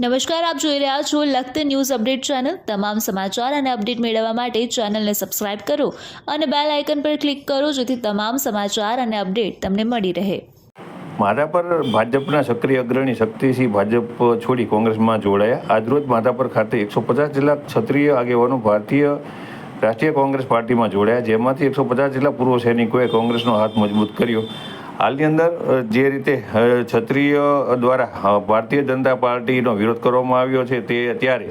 નમસ્કાર, આપ જોઈ રહ્યા છો લખત ન્યૂઝ અપડેટ ચેનલ. તમામ સમાચાર અને અપડેટ મેળવવા માટે ચેનલને સબસ્ક્રાઇબ કરો અને બેલ આઇકન પર ક્લિક કરો જેથી તમામ સમાચાર અને અપડેટ તમને મળી રહે. માધા પર ભાજપના સક્રિય અગ્રણી શક્તિસિંહ ભાજપ છોડી કોંગ્રેસમાં જોડાયા. આજરોજ માધાપર ખાતે એકસો પચાસ જેટલા ક્ષત્રિય આગેવાનો ભારતીય રાષ્ટ્રીય કોંગ્રેસ પાર્ટીમાં જોડાયા. જેમાંથી એકસો પચાસ જેટલા પૂર્વ સૈનિકોએ કોંગ્રેસનો હાથ મજબૂત કર્યો. હાલની અંદર જે રીતે ક્ષત્રિય દ્વારા ભારતીય જનતા પાર્ટીનો વિરોધ કરવામાં આવ્યો છે તે અત્યારે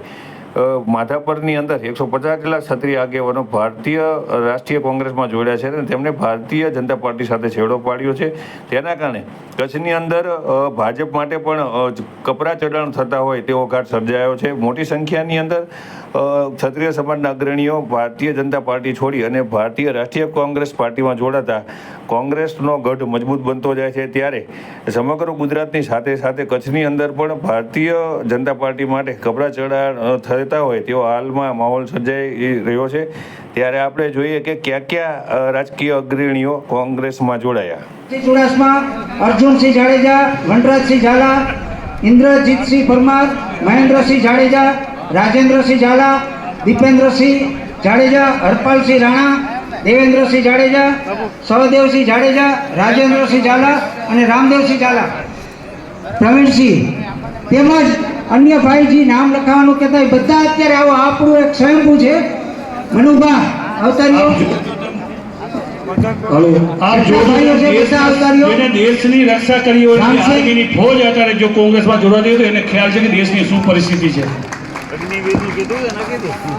માધાપરની અંદર એકસો પચાસ જેટલા ક્ષત્રિય આગેવાનો ભારતીય રાષ્ટ્રીય કોંગ્રેસમાં જોડ્યા છે અને તેમણે ભારતીય જનતા પાર્ટી સાથે છેડો પાડ્યો છે. તેના કારણે કચ્છની અંદર ભાજપ માટે પણ કપરા ચડાણ થતા હોય તેવો ઘાટ સર્જાયો છે. મોટી સંખ્યાની અંદર ક્ષત્રિય સમાજના અગ્રણીઓ ભારતીય જનતા પાર્ટી છોડી અને ભારતીય રાષ્ટ્રીય કોંગ્રેસ પાર્ટીમાં જોડાતા કોંગ્રેસનો ગઢ મજબૂત બનતો જાય છે ત્યારે સમગ્ર ગુજરાતની સાથે સાથે કચ્છની અંદર પણ ભારતીય જનતા પાર્ટી માટે કપરા ચડાણ થતા હોય તેવો હાલમાં માહોલ સર્જાઈ રહ્યો છે. ત્યારે આપણે જોઈએ કે ક્યાં ક્યાં રાજકીય અગ્રણીઓ કોંગ્રેસમાં જોડાયા. ચુડાસમા, અર્જુનસિંહ જાડેજા, વનરાજસિંહ ઝાલા, ઇન્દ્રજીતસિંહ પરમાર, મહેન્દ્રસિંહ જાડેજા, રાજેન્દ્રસિંહ ઝાલા, દીપેન્દ્રસિંહ જાડેજા, હરપાલસિંહ રાણા દેવેન્દ્રસિંહ જાડેજા સહદેવસિંહ જાડેજા રાજેન્દ્રસિંહ ઝાલા અને રામદેવસિંહ ઝાલા. પ્રવીણસિંહ તેમજ અન્ય ભાઈજી નામ લખાવાનું કહેતા બધા અત્યારે આવો આપણું એક સ્વયંભૂ છે. મનુભા અવતારીઓ. દેશની રક્ષા કરી હોય ફોજ અત્યારે જો કોંગ્રેસમાં જોડાતી હોય તો એને ખ્યાલ છે કે દેશની શું પરિસ્થિતિ છે.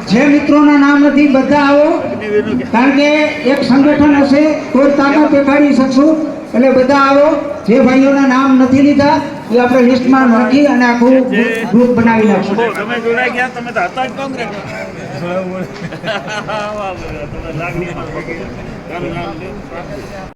જે મિત્રોના નામ નથી બધા આવો. કારણ કે એક સંગઠન હશે તો જ તાકાત દેખાડી શકશું. એટલે બધા આવો. જે ભાઈઓના નામ નથી લીધા એ આપણે લિસ્ટમાં નાખી અને આખું ગ્રુપ બનાવી નાખશું. તમે જોડાઈ ગયા તમે તો હતા જ કોંગ્રેસ લાગણી